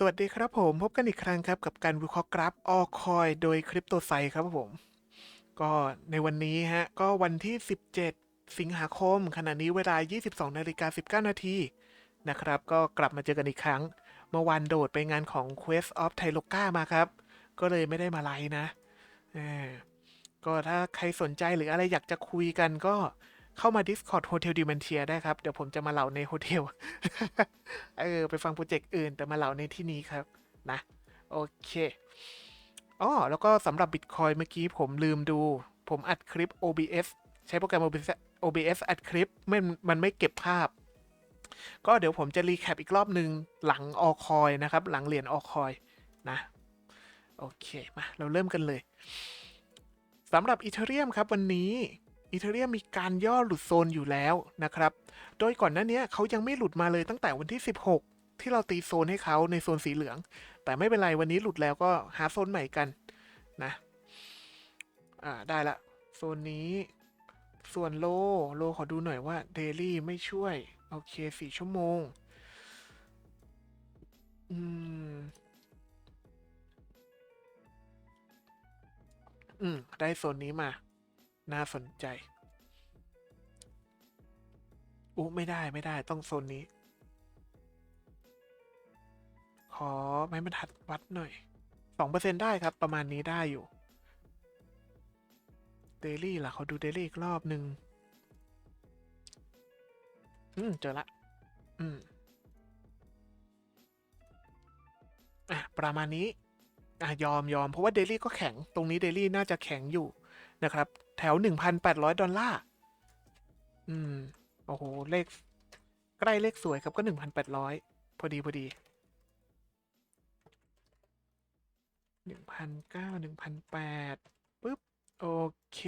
สวัสดีครับผม พบกันอีกครั้งครับกับการวิเคราะห์กราฟออคอยโดยคริปโตไซครับผม ก็ในวันนี้ฮะ ก็วันที่ 17 สิงหาคม ขณะนี้เวลา 22นาฬิกา19 นาทีนะครับ ก็กลับมาเจอกันอีกครั้ง เมื่อวานโดดไปงานของ Quest of t h a i l o k a มาครับ ก็เลยไม่ได้มาไลฟ์นะก็ถ้าใครสนใจหรืออะไรอยากจะคุยกันก็ เข้ามา Discord Hotel d i m e n t i a ได้ครับ เดี๋ยวผมจะมาเล่าในโฮเทล เออ ไปฟังโปรเจกต์อื่นแต่มาเล่าในที่นี้ครับ นะ โอเคอ๋อแล้วก็สำหรับ Bitcoin เมื่อกี้ผมลืมดู ผมอัดคลิป OBS ใช้โปรแกรม OBS OBS อัดคลิปไม่มันไม่เก็บภาพ ก็เดี๋ยวผมจะรีแคปอีกรอบหนึ่งหลังออคอยนะครับ หลังเหรียญออคอยนะ โอเค มา เราเริ่มกันเลยสำหรับอีเทเรียมครับวันนี้ อีเทเรียมมีการย่อหลุดโซนอยู่แล้วนะครับ โดยก่อนหน้านี้เขายังไม่หลุดมาเลยตั้งแต่วันที่ 16 ที่เราตีโซนให้เขาในโซนสีเหลือง แต่ไม่เป็นไรวันนี้หลุดแล้วก็หาโซนใหม่กันนะอ่าได้ละ โซนนี้ส่วนโล โลขอดูหน่อยว่าเดลี่ไม่ช่วย โอเคสี่ชั่วโมง อืม อืม ได้โซนนี้มา น่าสนใจอู้ไม่ได้ไม่ได้ต้องโซนนี้ ขอไม้บรรทัดวัดหน่อยสองเปอร์เซ็นได้ครับ ประมาณนี้ได้อยู่ เดลี่ล่ะเขาดูเดลี่อีกรอบหนึ่งอืม เจอละ อืม อะ ประมาณนี้ อะ ยอมยอมเพราะว่าเดลี่ก็แข็ง ตรงนี้เดลี่น่าจะแข็งอยู่นะครับ แถว 1,800 ดอลลาร์ อืม โอ้โห เลข ใกล้เลขสวยครับก็ 1,800 พอดี พอดี 1,900 1,800ปึ๊บ โอเค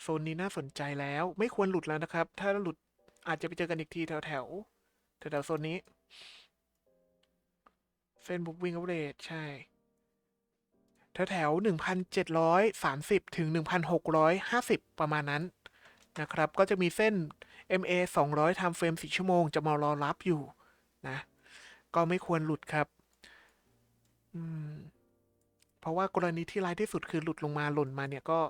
โซนนี้น่าสนใจแล้ว ไม่ควรหลุดแล้วนะครับ ถ้าหลุดอาจจะไปเจอกันอีกทีแถวแถวแถวโซนนี้ เส้นบุ๊กวิ่งเรทใช่ แถวแถวหนึ่งพันเจ็ดร้อยสามสิบถึงหนึ่งพันหกร้อยห้าสิบประมาณนั้นนะครับ ก็จะมีเส้น MA 200 time frame 4ชั่วโมง จะมารอรับอยู่นะ ก็ไม่ควรหลุดครับเพราะว่ากรณีที่ร้ายที่สุดคือหลุดลงมาหล่นมาเนี่ยก็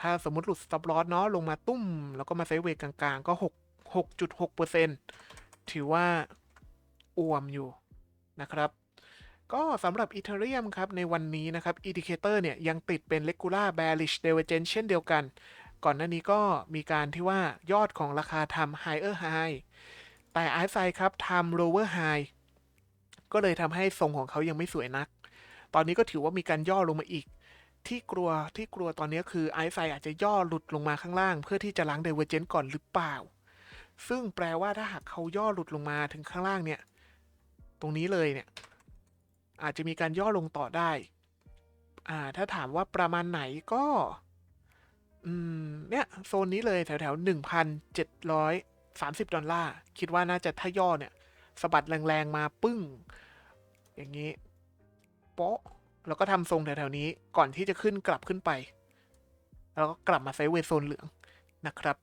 ถ้าสมมติหลุด stop loss เนาะลงมาตุ้ม แล้วก็มาไซเวย์กลางๆ ก็ 6 6.6เปอร์เซ็นถือว่าอ่วมอยู่นะครับ ก็สำหรับ Ethereum ครับในวันนี้นะครับ Indicator เนี่ยยังติดเป็น Regular Bearish Divergence เช่นเดียวกัน ก่อนหน้านี้ก็มีการที่ว่ายอดของราคาทำ Higher High แต่ i อ i ครับทำ Lower High ก็เลยทำให้ทรงของเขายังไม่สวยนัก ตอนนี้ก็ถือว่ามีการย่อลงมาอีก ที่กลัวที่กลัวตอนนี้คือ i อ i อาจจะย่อหลุดลงมาข้างล่าง เพื่อที่จะล้าง Divergence ก่อนหรือเปล่า ซึ่งแปลว่าถ้าหากเขาย่อหลุดลงมาถึงข้างล่างเนี่ย ตรงนี้เลยเนี่ย อาจจะมีการย่อลงต่อได้ อ่า ถ้าถามว่าประมาณไหนก็ อืม เนี่ย โซนนี้เลยแถวแถวหนึ่งพันเจ็ดร้อยสามสิบดอลลาร์ คิดว่าน่าจะถ้าย่อเนี่ยสะบัดแรงๆมาปึ้ง อย่างนี้โป๊ะแล้วก็ทำทรงแถวๆนี้ก่อนที่จะขึ้นกลับขึ้นไป แล้วก็กลับมาไซด์เวโซนเหลืองนะครับ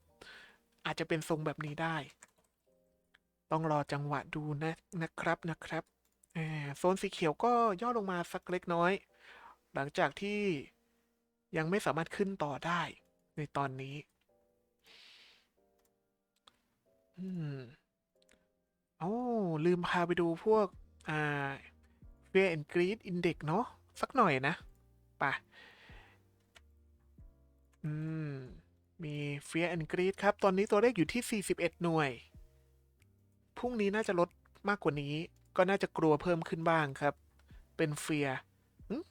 อาจจะเป็นทรงแบบนี้ได้ ต้องรอจังหวะดูนะนะครับนะครับ อ่าโซนสีเขียวก็ย่อลงมาสักเล็กน้อย หลังจากที่ยังไม่สามารถขึ้นต่อได้ในตอนนี้ อืมโอ้ลืมพาไปดูพวก อ่า Fear and Greed Index เนาะสักหน่อยนะป่ะ อืม มี Fear and Greed ครับ ตอนนี้ตัวเลขอยู่ที่ 41 หน่วย พรุ่งนี้น่าจะลดมากกว่านี้ ก็น่าจะกลัวเพิ่มขึ้นบ้างครับ เป็นเฟีย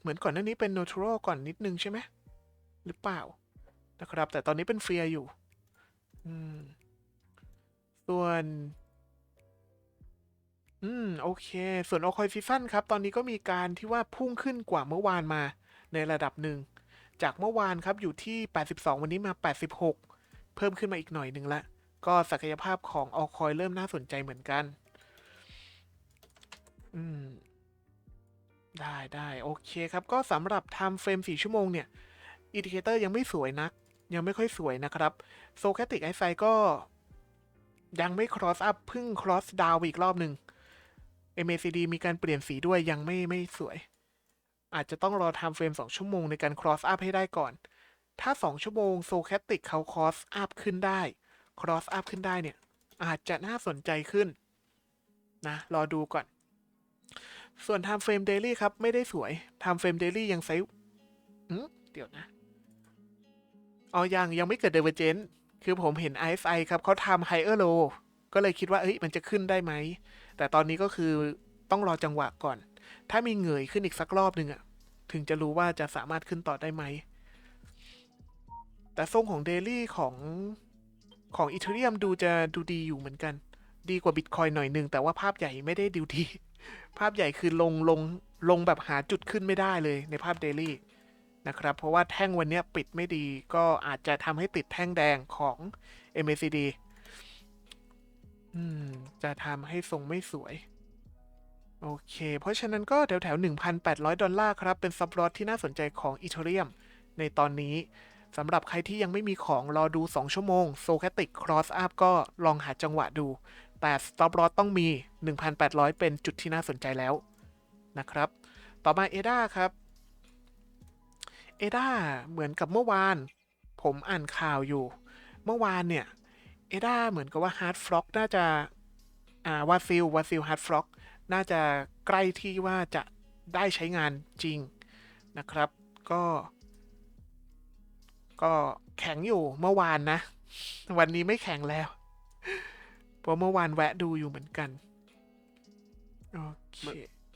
เหมือนก่อนหน้านี้เป็น neutral ก่อนนิดนึงใช่ไหมหรือเปล่านะครับ แต่ตอนนี้เป็นเฟียอยู่ อืม ส่วน อืม โอเค ส่วนออคอยซีซั่นครับ ตอนนี้ก็มีการที่ว่าพุ่งขึ้นกว่าเมื่อวานมาในระดับหนึ่ง จากเมื่อวานครับอยู่ที่ 82 วันนี้มา 86 เพิ่มขึ้นมาอีกหน่อยหนึ่งละ ก็ศักยภาพของออคอยเริ่มน่าสนใจเหมือนกัน อืม ได้ได้โอเคครับ ก็สำหรับ time frame 4 ชั่วโมงเนี่ยอินดิเคเตอร์ยังไม่สวยนัก ยังไม่ค่อยสวยนะครับโซแคติกไอไซก็ ยังไม่ cross up เพิ่ง cross down อีกรอบหนึ่ง MACD มีการเปลี่ยนสีด้วยยังไม่ไม่สวย อาจจะต้องรอทำเฟรม2ชั่วโมงในการ cross up ให้ได้ก่อน ถ้า 2 ชั่วโมง s o c a t i c เขา cross up ขึ้นได้ cross up ขึ้นได้เนี่ย อาจจะน่าสนใจขึ้นนะ รอดูก่อน ส่วน time frame daily ครับ ไม่ได้สวย time frame daily ยังไซส์เดี๋ยวนะอ๋อยังยังไม่เกิด divergence คือผมเห็น RSI ครับเขาทำ higher low ก็เลยคิดว่าเอ้ยมันจะขึ้นได้ไหม แต่ตอนนี้ก็คือต้องรอจังหวะก่อน ถ้ามีเหงยขึ้นอีกสักรอบหนึ่งอะถึงจะรู้ว่าจะสามารถขึ้นต่อได้ไหม แต่ทรงของเดลี่ของของอีเทเรียมดูจะดูดีอยู่เหมือนกัน ดีกว่าบิตคอยหน่อยหนึ่งแต่ว่าภาพใหญ่ไม่ได้ดูดี ภาพใหญ่คือลงลงลงแบบหาจุดขึ้นไม่ได้เลยในภาพเดลี่นะครับ เพราะว่าแท่งวันนี้ปิดไม่ดีก็อาจจะทำให้ติดแท่งแดงของ MACD อืม จะทำให้ทรงไม่สวย โอเค เพราะฉะนั้นก็แถวแถว1,800 ดอลลาร์ครับ เป็นซับลอตที่น่าสนใจของอีเทเรียมในตอนนี้สำหรับใครที่ยังไม่มีของรอดู 2 ชั่วโมงโซแคติกครอสอัพก็ลองหาจังหวะดู แต่สต็อปลอตต้องมี 1,800 เป็นจุดที่น่าสนใจแล้วนะครับ ต่อมาเอดาครับเอดาเหมือนกับเมื่อวาน ผมอ่านข่าวอยู่ เมื่อวานเนี่ยเอดาเหมือนกับว่าฮาร์ดฟล็อกน่าจะอ่าวาซิลวาซิลฮาร์ดฟล็อกน่าจะใกล้ที่ว่าจะได้ใช้งานจริงนะครับ ก็ ก็แข็งอยู่เมื่อวานนะ วันนี้ไม่แข็งแล้ว เพราะเมื่อวานแวะดูอยู่เหมือนกัน โอเค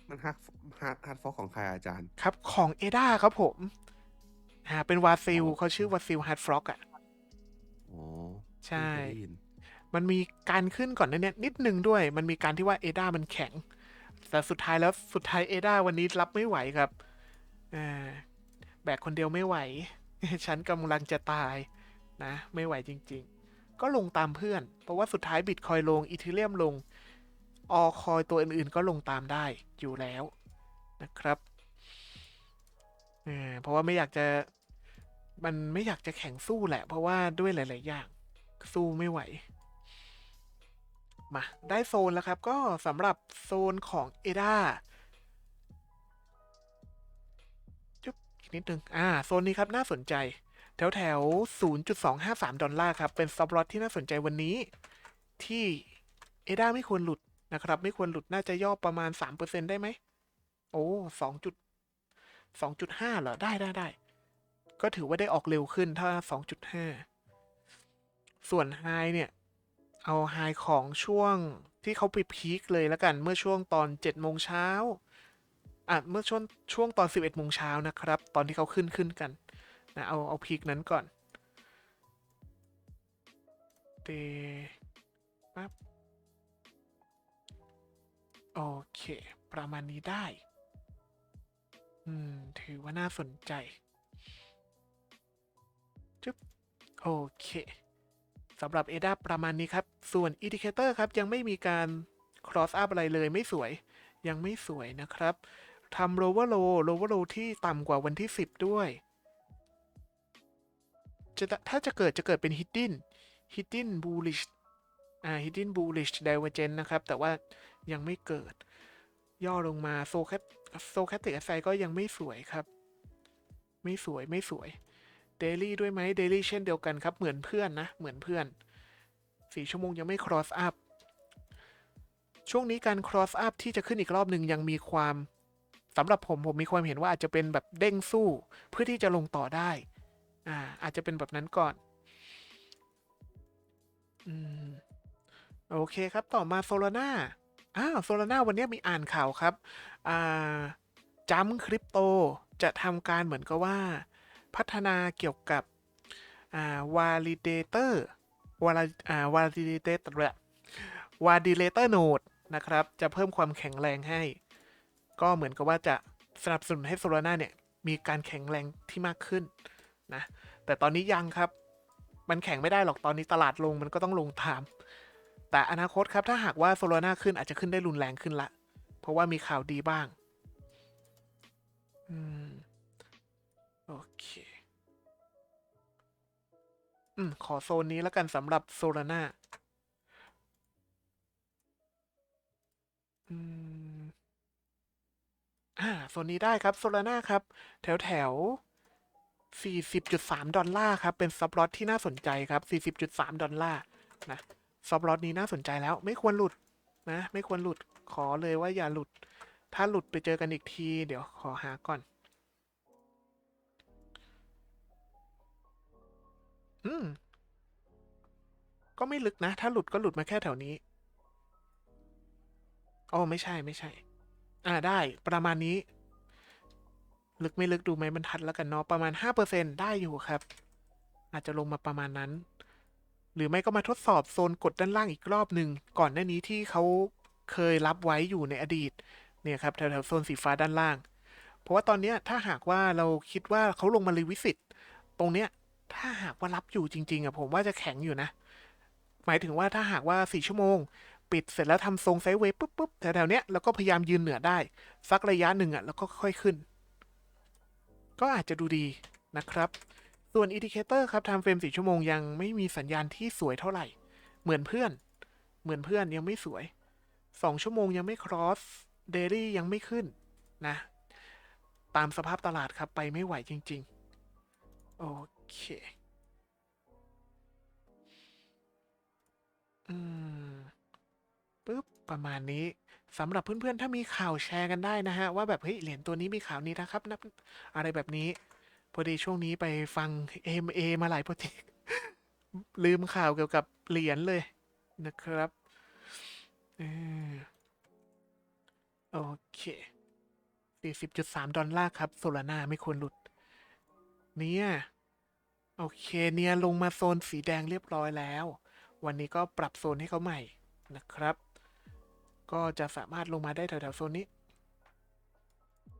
มันฮาร์ดฮาร์ดฮาร์ดฟอกของใครอาจารย์ ครับ ของเอดาครับผมอ่าเป็นวาซิลอ๋อเขาชื่อวาซิลฮาร์ดฟล็อกอะอ๋อใช่ไม่เคยได้ยินมันมีการขึ้นก่อนหนั้นเนี่ยนิดนึงด้วย มันมีการที่ว่าเอดามันแข็ง แต่สุดท้ายแล้วสุดท้ายเอดาวันนี้รับไม่ไหวครับอ่าแบกคนเดียวไม่ไหว ฉันกำลังจะตายนะ ไม่ไหวจริง ๆ ก็ลงตามเพื่อน เพราะว่าสุดท้ายบิตคอยลงอีเทเรียมลงออคอยตัวอื่นๆก็ลงตามได้อยู่แล้วนะครับเออเพราะว่าไม่อยากจะมันไม่อยากจะแข่งสู้แหละ เพราะว่าด้วยหลาย ๆ อย่างสู้ไม่ไหว มา ได้โซนแล้วครับ ก็สำหรับโซนของเอดาจุ๊บอีกนิดนึง อ่า โซนนี้ครับน่าสนใจ แถวแถว 0.253 ดอลลาร์ครับ เป็นซับลอตที่น่าสนใจวันนี้ ที่เอด้าไม่ควรหลุดนะครับ ไม่ควรหลุดน่าจะย่อประมาณ 3%ได้ไหม โอ้สองจุดสองจุดห้าเหรอ ได้ได้ได้ก็ถือว่าได้ออกเร็วขึ้นถ้า 2.5 ส่วนไฮเนี่ย เอาไฮของช่วงที่เขาไปพีคเลยแล้วกันเมื่อช่วงตอน7โมงเช้าอะเมื่อช่วงช่วงตอน 11โมงเช้านะครับ ตอนที่เขาขึ้นขึ้นกัน นะเอาเอาพีคนั้นก่อนเดปั๊บโอเค ประมาณนี้ได้ อืม ถือว่าน่าสนใจจึ๊บโอเคสำหรับ ADA ประมาณนี้ครับ ส่วน Indicator ครับ ยังไม่มีการ cross up อะไรเลยไม่สวย ยังไม่สวยนะครับทำ lower low lower low ที่ต่ำกว่าวันที่ 10 ด้วย จะถ้าจะเกิดจะเกิดเป็น hidden hidden bullish อ่า hidden bullish divergence นะครับ แต่ว่ายังไม่เกิด ย่อลงมา so cat so cat ติกไซก็ยังไม่สวยครับ ไม่สวยไม่สวย daily ด้วยไหม daily เช่นเดียวกันครับ เหมือนเพื่อนนะ เหมือนเพื่อนสี่ชั่วโมงยังไม่ cross up ช่วงนี้การ cross up ที่จะขึ้นอีกรอบหนึ่งยังมีความสำหรับผมผมมีความเห็นว่าอาจจะเป็นแบบเด้งสู้ เพื่อที่จะลงต่อได้ อ่าอาจจะเป็นแบบนั้นก่อน อืม โอเคครับต่อมาโซลาร่าอ้าวโซลาร่าวันนี้มีอ่านข่าวครับ อ่าจัมคริปโตจะทำการเหมือนกับว่า พัฒนาเกี่ยวกับ อ่า validator วาลอ่า validator แบบ validator node นะครับ จะเพิ่มความแข็งแรงให้ ก็เหมือนกับว่าจะสนับสนุนให้โซลาร่าเนี่ย มีการแข็งแรงที่มากขึ้น นะ แต่ตอนนี้ยังครับ มันแข็งไม่ได้หรอกตอนนี้ตลาดลงมันก็ต้องลงตาม แต่อนาคตครับถ้าหากว่าโซลาร่าขึ้นอาจจะขึ้นได้รุนแรงขึ้นละ เพราะว่ามีข่าวดีบ้าง อืม โอเคอืม ขอโซนนี้แล้วกันสำหรับโซลาร่าอืมอ่าโซนนี้ได้ครับโซลาร่าครับ แถวแถว 40.3 ดอลลาร์ครับ เป็นซับล็อตที่น่าสนใจครับ 40.3 ดอลลาร์นะซับล็อตนี้น่าสนใจแล้วไม่ควรหลุดนะ ไม่ควรหลุดขอเลยว่าอย่าหลุด ถ้าหลุดไปเจอกันอีกที เดี๋ยวขอหาก่อน อืม ก็ไม่ลึกนะ ถ้าหลุดก็หลุดมาแค่แถวนี้โอ๋อไม่ใช่ไม่ใช่ อ่าได้ประมาณนี้ ลึกไม่ลึกดูไหมบรรทัดแล้วกันเนาะประมาณ 5%ได้อยู่ครับ อาจจะลงมาประมาณนั้น หรือไม่ก็มาทดสอบโซนกดด้านล่างอีกรอบหนึ่งก่อนหน้านี้ที่เขาเคยรับไว้อยู่ในอดีตเนี่ยครับแถวๆโซนสีฟ้าด้านล่าง เพราะว่าตอนนี้ถ้าหากว่าเราคิดว่าเขาลงมารีวิสิตตรงเนี้ยถ้าหากว่ารับอยู่จริง ๆอะผมว่าจะแข็งอยู่นะ หมายถึงว่าถ้าหากว่าสี่ชั่วโมง ปิดเสร็จแล้วทำทรงไซด์เวย์ปุ๊บปุ๊บแถวๆเนี้ยแล้วก็พยายามยืนเหนือได้ สักระยะหนึ่งอะแล้วก็ค่อยขึ้น ก็อาจจะดูดีนะครับ ส่วนอินดิเคเตอร์ครับทำเฟรมสี่ชั่วโมงยังไม่มีสัญญาณที่สวยเท่าไหร่ เหมือนเพื่อน เหมือนเพื่อนยังไม่สวยสองชั่วโมงยังไม่ครอสเดลี่ยังไม่ขึ้นนะ ตามสภาพตลาดครับไปไม่ไหวจริง ๆ โอเค อืม ปึ๊บ ประมาณนี้ สำหรับเพื่อนๆ ถ้ามีข่าวแชร์กันได้นะฮะ ว่าแบบเฮ้ยเหรียญตัวนี้มีข่าวนี้นะครับนับอะไรแบบนี้ พอดีช่วงนี้ไปฟัง MA มาหลายโปรเจกต์ลืมข่าวเกี่ยวกับเหรียญเลยนะครับเอโอเค40.3 ดอลลาร์ครับ โซลาร่าไม่ควรหลุด เนี่ย โอเคเนี่ยลงมาโซนสีแดงเรียบร้อยแล้ว วันนี้ก็ปรับโซนให้เขาใหม่นะครับ ก็จะสามารถลงมาได้แถวๆโซนนี้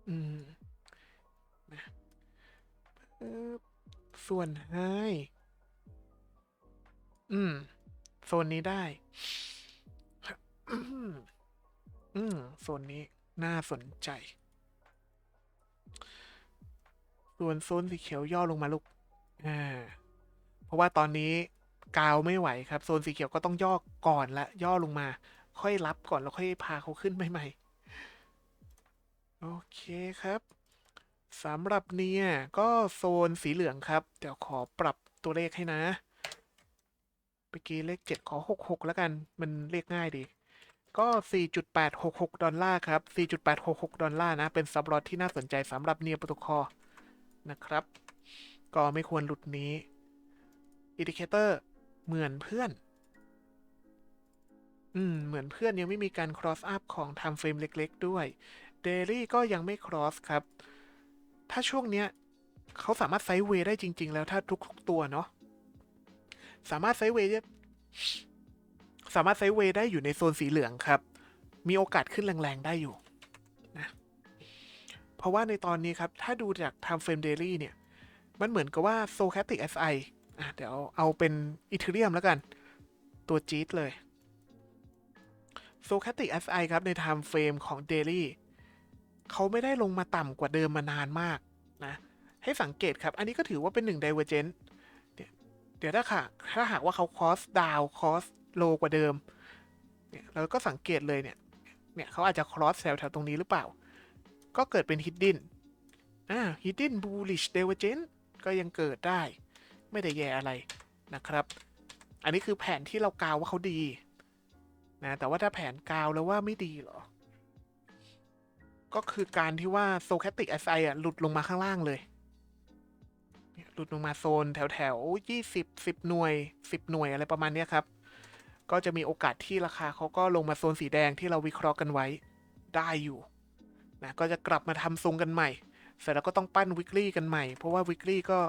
อืมนะส่วนให้อืม โซนนี้ได้อืมอืม โซนนี้น่าสนใจ ส่วนโซนสีเขียวย่อลงมาลูก อ่า เพราะว่าตอนนี้กาวไม่ไหวครับ โซนสีเขียวก็ต้องย่อก่อนและย่อลงมา ค่อยรับก่อนแล้วค่อยพาเขาขึ้นใหม่ๆโอเคครับสำหรับเนี่ยก็โซนสีเหลืองครับ เดี๋ยวขอปรับตัวเลขให้นะเมื่อกี้เลข 7 ขอ 66 แล้วกัน มันเลขง่ายดี ก็ 4.866 ดอลลาร์ครับ 4.866 ดอลลาร์นะ เป็นซับลอตที่น่าสนใจสำหรับเนียโปรโตคอลนะครับ ก็ไม่ควรหลุดนี้อินดิเคเตอร์เหมือนเพื่อน อืม เหมือนเพื่อนยังไม่มีการ cross up ของ time frame เล็กๆ ด้วย daily ก็ยังไม่ cross ครับ ถ้าช่วงเนี้ยเขาสามารถไซด์เวย์ได้จริง ๆ แล้วถ้าทุกๆตัวเนาะ สามารถไซด์เวย์สามารถไซด์เวย์ได้อยู่ในโซนสีเหลืองครับ มีโอกาสขึ้นแรงๆ ได้อยู่นะเพราะว่าในตอนนี้ครับ ถ้าดูจาก time frame daily เนี่ย มันเหมือนกับว่า s o c a t i c SI อะเดี๋ยวเอาเป็น Ethereum แล้วกัน ตัวจี๊ดเลย s o c a t i c SI ครับ ใน time frame ของ daily เขาไม่ได้ลงมาต่ำกว่าเดิมมานานมากนะ ให้สังเกตครับ อันนี้ก็ถือว่าเป็นหนึ่ง divergent เดี๋ยวเดี๋ยวถ้าค่ะ ถ้าหากว่าเขา cross down cross low กว่าเดิม เนี่ยเราก็สังเกตเลยเนี่ย เนี่ยเขาอาจจะ cross แถวตรงนี้หรือเปล่า ก็เกิดเป็น hidden อ่า hidden bullish divergent ก็ยังเกิดได้ ไม่ได้แย่อะไรนะครับ อันนี้คือแผนที่เรากาวว่าเขาดี นะแต่ว่าถ้าแผนกาวแล้วว่าไม่ดีเหรอ ก็คือการที่ว่าโซแคติก SI อะหลุดลงมาข้างล่างเลยหลุดลงมาโซนแถวแถวยี่สิบสิบหน่วยสิบหน่วยอะไรประมาณนี้ครับ ก็จะมีโอกาสที่ราคาเขาก็ลงมาโซนสีแดงที่เราวิเคราะห์กันไว้ได้อยู่นะก็จะกลับมาทำทรงกันใหม่ เสร็จแล้วก็ต้องปั้นวิกฤตกันใหม่ เพราะว่าวิกฤตก็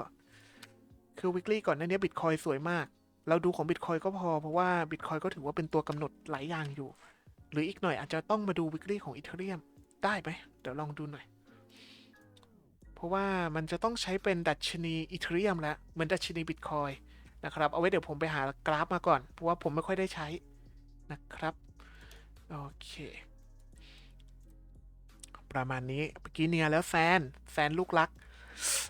คือวิกฤตก่อนหน้านี้บิตคอยสวยมาก เราดูของบิตคอยก็พอ เพราะว่าบิตคอยก็ถือว่าเป็นตัวกำหนดหลายอย่างอยู่ หรืออีกหน่อยอาจจะต้องมาดูวิกฤตของอีเทเรียมได้ไหมเดี๋ยวลองดูหน่อย เพราะว่ามันจะต้องใช้เป็นดัชนีอีเทเรียมแล้วเหมือนดัชนีบิตคอยนะครับ เอาไว้เดี๋ยวผมไปหากราฟมาก่อน เพราะว่าผมไม่ค่อยได้ใช้นะครับ โอเค ประมาณนี้เมื่อกี้เนียแล้วแซนแซนลูกรัก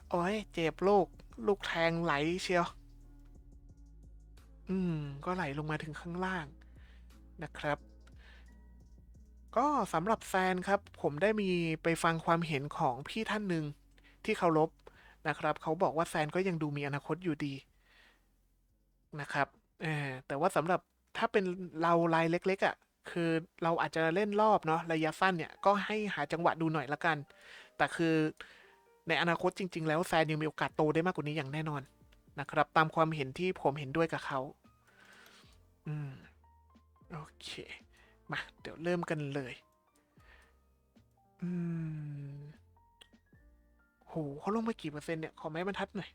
โอ้ยเจ็บลูก ลูกแทงไหลเชียว อืม ก็ไหลลงมาถึงข้างล่างนะครับ ก็สำหรับแฟนครับ ผมได้มีไปฟังความเห็นของพี่ท่านหนึ่งที่เคารพนะครับ เขาบอกว่าแฟนก็ยังดูมีอนาคตอยู่ดีนะครับเออแต่ว่าสำหรับถ้าเป็นเรารายเล็ก ๆอะ่ะคือเราอาจจะเล่นรอบเนาะระยะสั้นเนี่ยก็ให้หาจังหวะดูหน่อยละกัน แต่คือในอนาคตจริง ๆ แล้วแฟนยังมีโอกาสโตได้มากกว่านี้อย่างแน่นอน นะครับ ตามความเห็นที่ผมเห็นด้วยกับเขาอืมโอเค มา เดี๋ยวเริ่มกันเลย อืมโหเขาลงมากี่เปอร์เซ็นต์เนี่ย ขอไม้บรรทัดหน่อย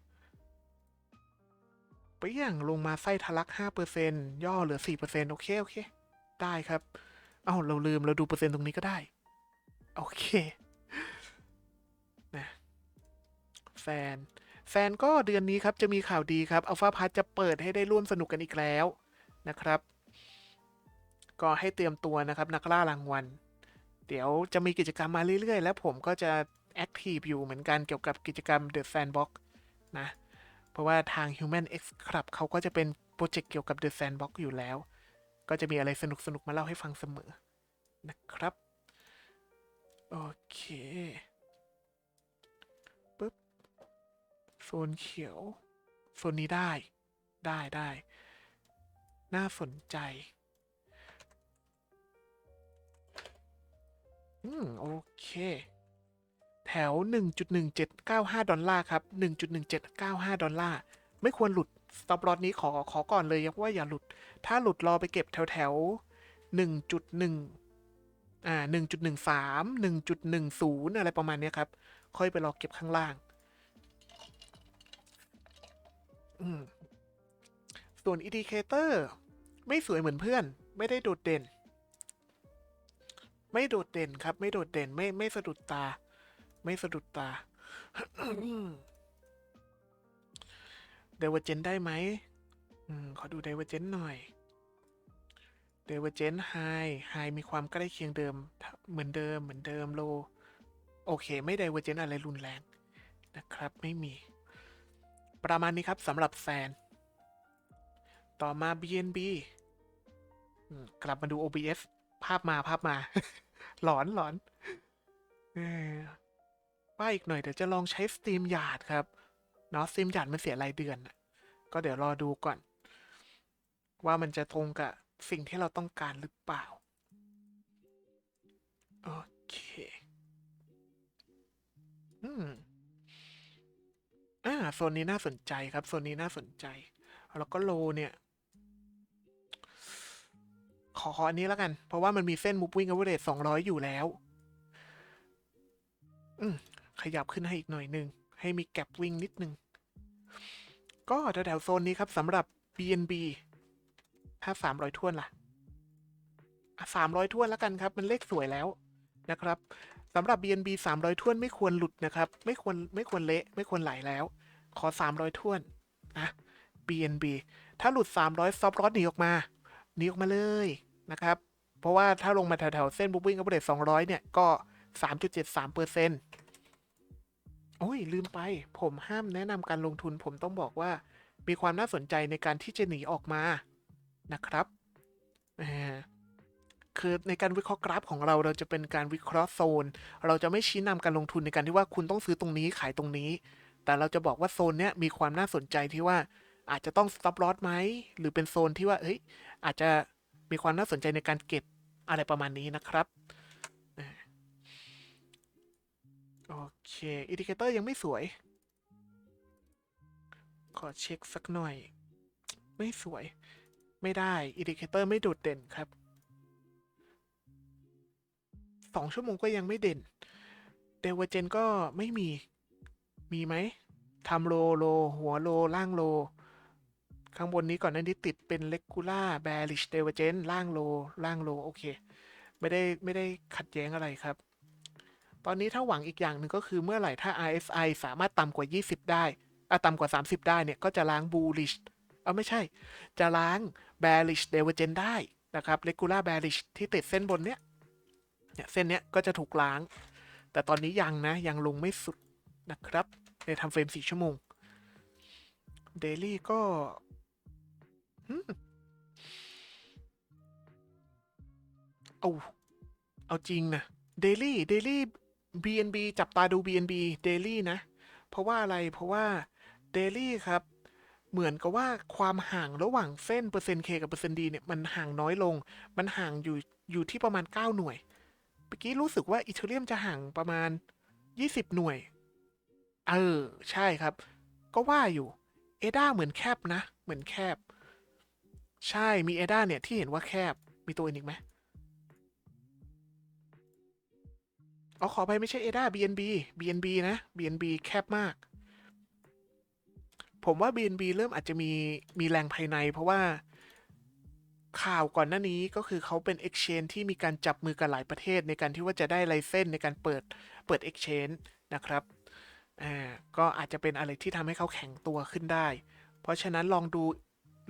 ไปอย่างลงมาไส้ทะลักห้าเปอร์เซ็นย่อเหลือสี่เปอร์เซ็นโอเค โอเค ได้ครับ เอ้า เราลืม เราดูเปอร์เซ็นต์ตรงนี้ก็ได้ โอเค นะ แฟน แฟนก็เดือนนี้ครับจะมีข่าวดีครับอัลฟาพัทจะเปิดให้ได้ร่วมสนุกกันอีกแล้วนะครับ ก็ให้เตรียมตัวนะครับนักล่ารางวัล เดี๋ยวจะมีกิจกรรมมาเรื่อยๆ แล้วผมก็จะแอคทีฟอยู่เหมือนกันเกี่ยวกับกิจกรรม The Sandbox นะ เพราะว่าทาง Human X Club เขาก็จะเป็นโปรเจกต์เกี่ยวกับ The Sandbox อยู่แล้ว ก็จะมีอะไรสนุกๆ มาเล่าให้ฟังเสมอนะครับ โอเค นเขียว โซนนี้ได้ ได้ได้ น่าสนใจ อืม โอเค แถว 1.1795 ดอลลาร์ครับ 1.1795 ดอลลาร์ ไม่ควรหลุด สต็อปลอ s นี้ขอขอก่อนเลยว่าอย่าหลุด ถ้าหลุดรอไปเก็บแถวแถว 1.1อ่า1.13 1.10 อะไรประมาณนี้ครับ ค่อยไปรอเก็บข้างล่าง ส่วนอินดิเคเตอร์ไม่สวยเหมือนเพื่อน ไม่ได้โดดเด่น ไม่โดดเด่นครับ ไม่โดดเด่น ไม่ไม่สะดุดตา ไม่สะดุดตาเดเวอร์เจนได้ไหมอืมขอดูเดเวอร์เจนหน่อยเดเวอร์เจนไฮไฮมีความใกล้เคียงเดิม เหมือนเดิมเหมือนเดิมโล โอเค ไม่ไดเวอร์เจนอะไรรุนแรงนะครับ ไม่มี ประมาณนี้ครับสำหรับแฟนต่อมา BNB กลับมาดู OBS ภาพมาภาพมา หลอนหลอนเออว่าอีกหน่อยเดี๋ยวจะลองใช้ Steam Yard ครับ เนาะ Steam Yard มันเสียรายเดือน ก็เดี๋ยวรอดูก่อน ว่ามันจะตรงกับสิ่งที่เราต้องการหรือเปล่า โอเค อืม อ่าโซนนี้น่าสนใจครับโซนนี้น่าสนใจ แล้วก็โลเนี่ย ขอขออันนี้แล้วกัน เพราะว่ามันมีเส้น moving average 200อยอยู่แล้ว อืมขยับขึ้นให้อีกหน่อยหนึ่ง ให้มีแกลบวิ่งนิดนึง ก็แถวๆโซนนี้ครับสำหรับ BNB ถ้า300ท้อยทวนล่ะอะ300ท้วนแล้วกันครับ มันเลขสวยแล้วนะครับ สำหรับ BNB 300ท้วนไม่ควรหลุดนะครับ ไม่ควรไม่ควรเละ ไม่ควรไหลแล้ว ขอ 300ท้วนนะ BNB ถ้าหลุด 300ซอฟต์ลอสหนีออกมาหนีออกมาเลยนะครับ เพราะว่าถ้าลงมาแถวๆเส้นบุ๊บบิ้งอัปเดต200 เนี่ย ก็ 3.73เปอร์เซ็นต์โอ้ย ลืมไป ผมห้ามแนะนำการลงทุน ผมต้องบอกว่า มีความน่าสนใจในการที่จะหนีออกมานะครับ คือในการวิเคราะห์กราฟของเราเราจะเป็นการวิเคราะห์โซน เราจะไม่ชี้นำการลงทุนในการที่ว่าคุณต้องซื้อตรงนี้ขายตรงนี้ แต่เราจะบอกว่าโซนเนี้ยมีความน่าสนใจที่ว่าอาจจะต้อง stop loss ไหมหรือเป็นโซนที่ว่าเฮ้ยอาจจะมีความน่าสนใจในการเก็บอะไรประมาณนี้นะครับโอเคอินดิเคเตอร์ยังไม่สวย ขอเช็คสักหน่อย ไม่สวย ไม่ได้อินดิเคเตอร์ไม่โดดเด่นครับ สองชั่วโมงก็ยังไม่เด่นเดวเจนก็ไม่มี มีไหมทำโลโล หัวโล ล่างโล ข้างบนนี้ก่อนหน้านี้ติดเป็นเลกูล่าแบริชเดวเจนล่างโล ล่างโล โอเค ไม่ได้ไม่ได้ขัดแย้งอะไรครับ ตอนนี้ถ้าหวังอีกอย่างหนึ่งก็คือเมื่อไหร่ถ้า RSI สามารถต่ำกว่า 20 ได้อะต่ำกว่า 30 ได้เนี่ย ก็จะล้าง bullish เอาไม่ใช่ จะล้าง bearish divergence ได้นะครับ regular bearish ที่ติดเส้นบนเนี้ย เนี่ยเส้นเนี้ยก็จะถูกล้าง แต่ตอนนี้ยังนะ ยังลงไม่สุดนะครับ ในทำเฟรม4ชั่วโมง daily ก็เอาเอาจริงนะเดลี่เดลี่ BNB จับตาดู BNB เดลี่นะ เพราะว่าอะไรเพราะว่าเดลี่ครับ เหมือนกับว่าความห่างระหว่างเส้นเปอร์เซ็นต์ K กับเปอร์เซ็นต์ D เนี่ย มันห่างน้อยลง มันห่างอยู่อยู่ที่ประมาณ 9 หน่วย มื่อกี้รู้สึกว่าอีเทเรียมจะห่างประมาณ 20 หน่วย เออ ใช่ครับ ก็ว่าอยู่ เอดาเหมือนแคบนะ เหมือนแคบ ใช่ มีเอดาเนี่ยที่เห็นว่าแคบ มีตัวอื่นอีกไหมเอ๋อขอไปไม่ใช่เอดา BNB BNB นะ BNB แคบมาก ผมว่า BNB เริ่มอาจจะมีมีแรงภายใน เพราะว่า ข่าวก่อนหน้านี้ก็คือเขาเป็น Exchange ที่มีการจับมือกันหลายประเทศในการที่ว่าจะได้ไลเซนในการเปิดเปิด Exchange นะครับอ่าก็อาจจะเป็นอะไรที่ทำให้เขาแข็งตัวขึ้นได้ เพราะฉะนั้นลองดู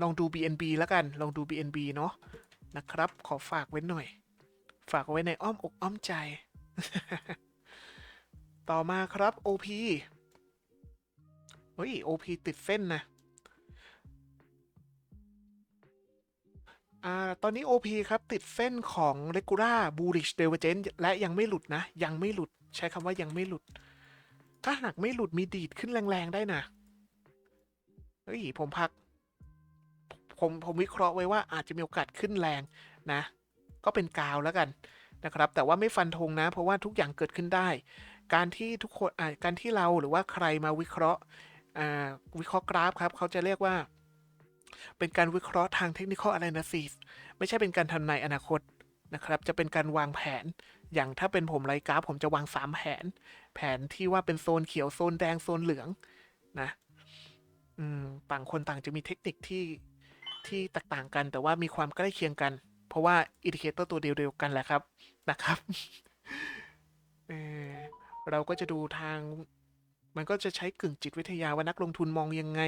ลองดู BNB แล้วกัน ลองดู BNB เนาะนะครับ ขอฝากไว้หน่อย ฝากไว้ในอ้อมอกอ้อมใจ ต่อมาครับ OP เฮ้ย OP ติดเส้นนะ อ่าตอนนี้ OP ครับ ติดเส้นของ Regular Bullish Divergence และยังไม่หลุดนะ ยังไม่หลุดใช้คำว่ายังไม่หลุด ถ้าหากไม่หลุดมีดีดขึ้นแรง ๆ ได้นะเฮ้ยผมพัก ผมผมวิเคราะห์ไว้ว่าอาจจะมีโอกาสขึ้นแรงนะ ก็เป็นกาวแล้วกันนะครับ แต่ว่าไม่ฟันธงนะ เพราะว่าทุกอย่างเกิดขึ้นได้ การที่ทุกคนการที่เราหรือว่าใครมาวิเคราะห์วิเคราะห์กราฟครับ เขาจะเรียกว่า เป็นการวิเคราะห์ทางเทคนิคอล analysis ไม่ใช่เป็นการทำนายอนาคตนะครับ จะเป็นการวางแผน อย่างถ้าเป็นผมไรกราฟผมจะวาง 3 แผน แผนที่ว่าเป็นโซนเขียวโซนแดงโซนเหลืองนะต่างคนต่างจะมีเทคนิคที่ที่แตกต่างกัน แต่ว่ามีความใกล้เคียงกัน เพราะว่าอินดิเคเตอร์ตัวเดียวกันแหละครับนะครับเออเราก็จะดูทาง มันก็จะใช้กึ่งจิตวิทยาว่านักลงทุนมองยังไง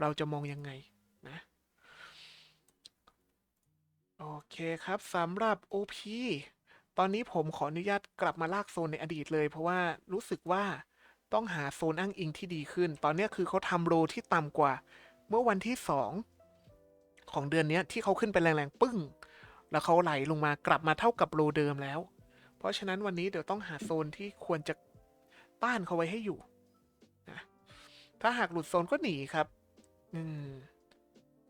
เราจะมองยังไงนะ โอเคครับสำหรับ OP ตอนนี้ผมขออนุญาตกลับมาลากโซนในอดีตเลย เพราะว่ารู้สึกว่าต้องหาโซนอ้างอิงที่ดีขึ้น ตอนนี้คือเขาทำโรที่ต่ำกว่า เมื่อวันที่ 2 ของเดือนนี้ที่เขาขึ้นไปแรงๆ ปึ้ง แล้วเขาไหลลงมากลับมาเท่ากับโรเดิมแล้ว เพราะฉะนั้นวันนี้เดี๋ยวต้องหาโซนที่ควรจะต้านเขาไว้ให้อยู่นะถ้าหากหลุดโซนก็หนีครับ อืม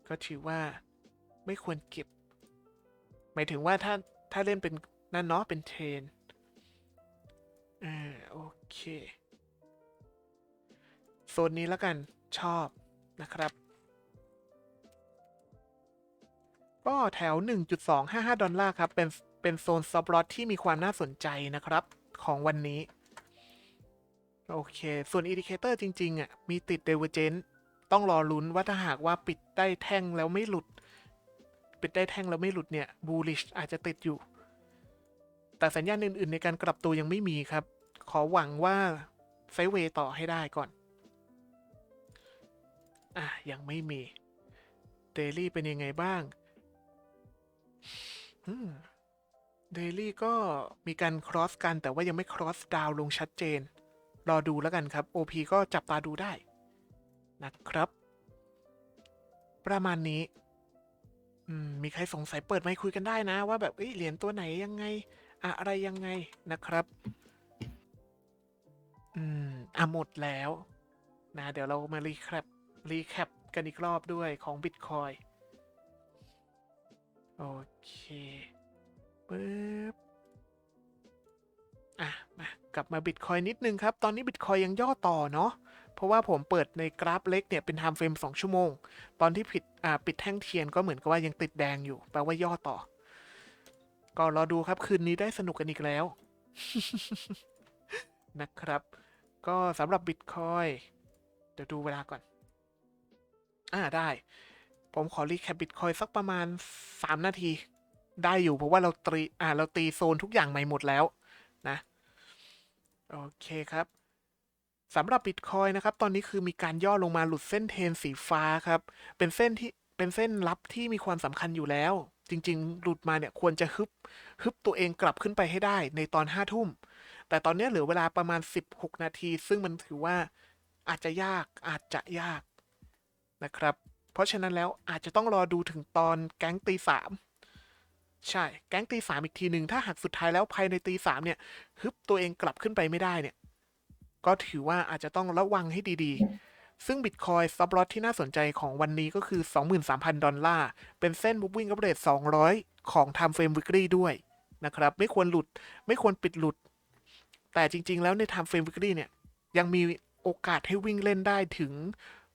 ก็ถือว่าไม่ควรเก็บ มายถึงว่าถ้าถ้าเล่นเป็นนั่นเนาะเป็นเทรนอ่าโอเคโซนนี้แล้วกันชอบนะครับ ก็แถว 1.255 ดอลลาร์ครับ เป็นเป็นโซนซับลอตที่มีความน่าสนใจนะครับของวันนี้ โอเค ส่วนอินดิเคเตอร์จริง ๆ อะ มีติด Divergence ต้องรอลุ้นว่าถ้าหากว่าปิดได้แท่งแล้วไม่หลุด ปิดได้แท่งแล้วไม่หลุดเนี่ย bullish อาจจะติดอยู่ แต่สัญญาณอื่น ๆ ในการกลับตัวยังไม่มีครับ ขอหวังว่าไซเวย์ต่อให้ได้ก่อน อะ ยังไม่มีเดลี่เป็นยังไงบ้างเดลี่ก็มีการ cross กันแต่ว่ายังไม่ cross down ลงชัดเจน รอดูแล้วกันครับ OP ก็จับตาดูได้ นะครับ ประมาณนี้ อืมมีใครสงสัยเปิดไมค์คุยกันได้นะ ว่าแบบเอ้ยเหรียญตัวไหนยังไง อะอะไรยังไงนะครับ อืมอะหมดแล้ว นะ เดี๋ยวเรามารีแคปรีแคปกันอีกรอบด้วยของ Bitcoin โอเคปึ๊บอะมากลับมา Bitcoin นิดนึงครับ ตอนนี้ Bitcoin ยังย่อต่อเนาะ เพราะว่าผมเปิดในกราฟเล็กเนี่ยเป็น time frame 2ชั่วโมง ตอนที่ผิดอ่าปิดแท่งเทียนก็เหมือนกับว่ายังติดแดงอยู่ แปลว่าย่อต่อ ก็รอดูครับคืนนี้ได้สนุกกันอีกแล้ว นะครับ ก็สำหรับ Bitcoin เดี๋ยวดูเวลาก่อน อ่าได้ ผมขอรีแคป Bitcoin สักประมาณ 3 นาที ได้อยู่เพราะว่าเราตรีอ่าเราตีโซนทุกอย่างใหม่หมดแล้วนะ โอเคครับ สำหรับ Bitcoin นะครับ ตอนนี้คือมีการย่อลงมาหลุดเส้นเทนสีฟ้าครับ เป็นเส้นที่เป็นเส้นรับที่มีความสำคัญอยู่แล้ว จริง ๆ หลุดมาเนี่ยควรจะฮึบฮึบตัวเองกลับขึ้นไปให้ได้ในตอน5ทุ่ม แต่ตอนนี้เหลือเวลาประมาณ 16 นาที ซึ่งมันถือว่าอาจจะยากอาจจะยากนะครับ เพราะฉะนั้นแล้วอาจจะต้องรอดูถึงตอนแก๊งตีสามใช่ แก๊งตีสามอีกทีหนึ่งถ้าหากสุดท้ายแล้วภายในตีสามเนี่ยฮึบตัวเองกลับขึ้นไปไม่ได้เนี่ย ก็ถือว่าอาจจะต้องระวังให้ดีๆ ซึ่งบิตคอยซับลอตที่น่าสนใจของวันนี้ก็คือ 23,000 ดอลลาร์ เป็นเส้น moving average 200 ของ time frame weekly ด้วยนะครับ ไม่ควรหลุด ไม่ควรปิดหลุด แต่จริง ๆ แล้วใน time frame weekly เนี่ย ยังมีโอกาสให้วิ่งเล่นได้ถึง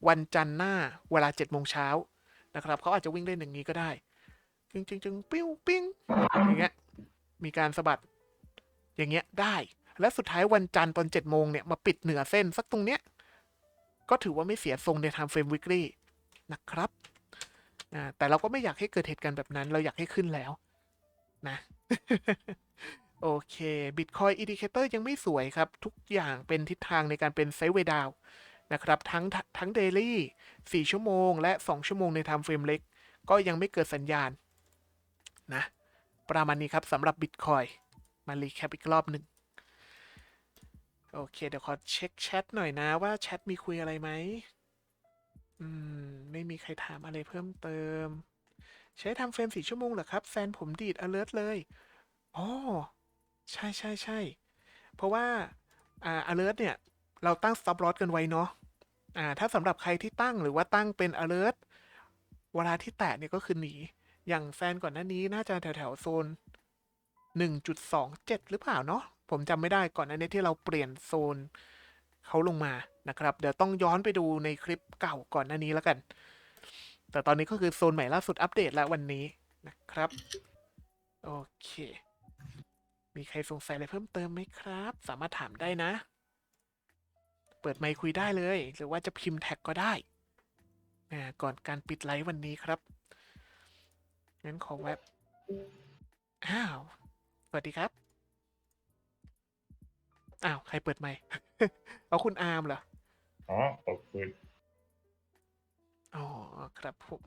วันจันทร์หน้าเวลา7โมงเช้านะครับ เขาอาจจะวิ่งเล่นอย่างนี้ก็ได้ จึงจึงจึงปิ้วปิ้งอย่างเงี้ย มีการสะบัด อย่างเงี้ยได้ และสุดท้ายวันจันทร์ตอน7โมงเนี่ยมาปิดเหนือเส้นสักตรงเนี้ย ก็ถือว่าไม่เสียทรงใน time frame weekly นะครับ แต่เราก็ไม่อยากให้เกิดเหตุการณ์แบบนั้น เราอยากให้ขึ้นแล้วนะโอเค Bitcoin Indicator ยังไม่สวยครับ ทุกอย่างเป็นทิศทางในการเป็นไซด์เวดาวนะครับ ทั้งทั้ง Daily 4ชั่วโมง และ 2 ชั่วโมงใน Time Frame เล็ก ก็ยังไม่เกิดสัญญาณนะ ประมาณนี้ครับสำหรับ Bitcoin มารีแคปอีกรอบหนึ่ง โอเค เดี๋ยวขอเช็คแชทหน่อยนะว่าแชทมีคุยอะไรไหมอืม ไม่มีใครถามอะไรเพิ่มเติม ใช้ทำเฟรมสี่ชั่วโมงเหรอครับ แฟนผมดีด alert เลยอ๋อใช่ใช่ใช่เพราะว่าอ่า alert เนี่ย เราตั้ง stop loss กันไว้เนาะอ่าถ้าสำหรับใครที่ตั้งหรือว่าตั้งเป็น alert เวลาที่แตะเนี่ยก็คือหนี อย่างแฟนก่อนหน้านี้น่าจะแถวแถวๆโซน 1.27 หรือเปล่าเนาะ ผมจำไม่ได้ก่อนอันนี้ที่เราเปลี่ยนโซนเขาลงมานะครับ เดี๋ยวต้องย้อนไปดูในคลิปเก่าก่อนหน้านี้แล้วกัน แต่ตอนนี้ก็คือโซนใหม่ล่าสุดอัปเดตแล้ววันนี้นะครับ โอเค มีใครสงสัยอะไรเพิ่มเติมไหมครับ สามารถถามได้นะ เปิดไมค์คุยได้เลย หรือว่าจะพิมพ์แท็กก็ได้อ่าก่อนการปิดไลฟ์วันนี้ครับ งั้นขอแวบอ้าว สวัสดีครับ อ้าว ใครเปิดไมค์ เอาคุณอาร์มเหรอ อ๋อขอบคุณอ๋อ ครับผม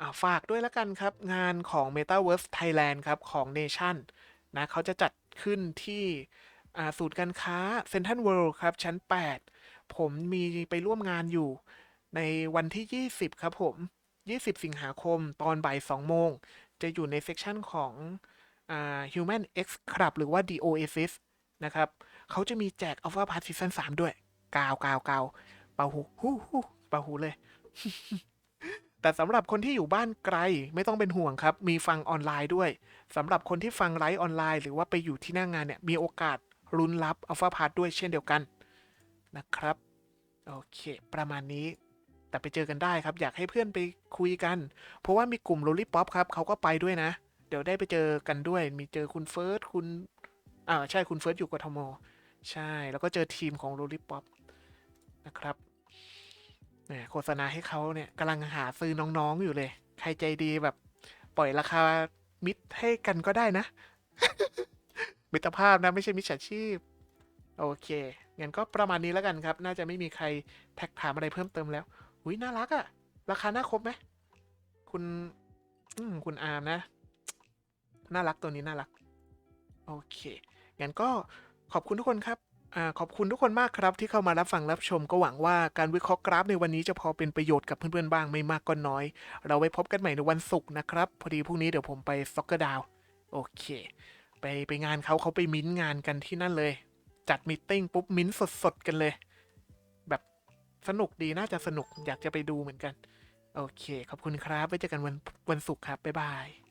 อ่าฝากด้วยแล้วกันครับ งานของ Metaverse Thailand ครับ ของ Nation นะเขาจะจัดขึ้นที่อ่าศูนย์การค้า Central World ครับ ชั้น 8 ผมมีไปร่วมงานอยู่ในวันที่ 20 ครับผม 20 สิงหาคมตอนบ่าย 2 โมง จะอยู่ในเซกชันของอ่า Human X Club หรือว่า DOASIS นะครับเขาจะมีแจก Alpha Pass Season 3ด้วย กาวกาวกาวเป่าหูฮู้ฮู้เป่าหูเลย แต่สำหรับคนที่อยู่บ้านไกลไม่ต้องเป็นห่วงครับ มีฟังออนไลน์ด้วยสำหรับคนที่ฟังไลฟ์ออนไลน์หรือว่าไปอยู่ที่หน้างงานเนี่ยมีโอกาสลุ้นรับอัลฟาพาร์ด้วยเช่นเดียวกันนะครับโอเค ประมาณนี้แต่ไปเจอกันได้ครับ อยากให้เพื่อนไปคุยกัน เพราะว่ามีกลุ่ม l o l l y p o p ครับเขาก็ไปด้วยนะ เดี๋ยวได้ไปเจอกันด้วย มีเจอคุณเฟิร์สคุณ อ่าใช่คุณเฟิร์สอยู่กทม ใช่ แล้วก็เจอทีมของ l o l l y p o p นะครับแหมโฆษณาให้เขาเนี่ยกำลังหาซื้อน้องๆอยู่เลย ใครใจดีแบบ ปล่อยราคามิดให้กันก็ได้นะ มิตรภาพนะ ไม่ใช่มิจฉาชีพ โอเคงั้นก็ประมาณนี้แล้วกันครับ น่าจะไม่มีใครแท็กถามอะไรเพิ่มเติมแล้วอุ้ยน่ารักอะราคาน่าครบไหมคุณอืมคุณอาร์มนะ น่ารักตัวนี้น่ารัก โอเค งั้นก็ขอบคุณทุกคนครับอขอบคุณทุกคนมากครับที่เข้ามารับฟังรับชมก็หวังว่าการวิเคราะห์กราฟในวันนี้จะพอเป็นประโยชน์กับเพื่อนๆบ้างไม่มากก็น้อย เราไว้พบกันใหม่ในวันศุกร์นะครับ พอดีพรุ่งนี้เดี๋ยวผมไปซ็อกเกอร์ดาวโอเค ไปไปงานเขาเขาไปมิ้นท์งานกันที่นั่นเลย จัดมตติ팅ปุ๊บมิ้นสดๆกันเลย แบบสนุกดีน่าจะสนุกอยากจะไปดูเหมือนกัน โอเค ขอบคุณครับไว้เจอกันวันวันศุกร์ครับบ๊ายบาย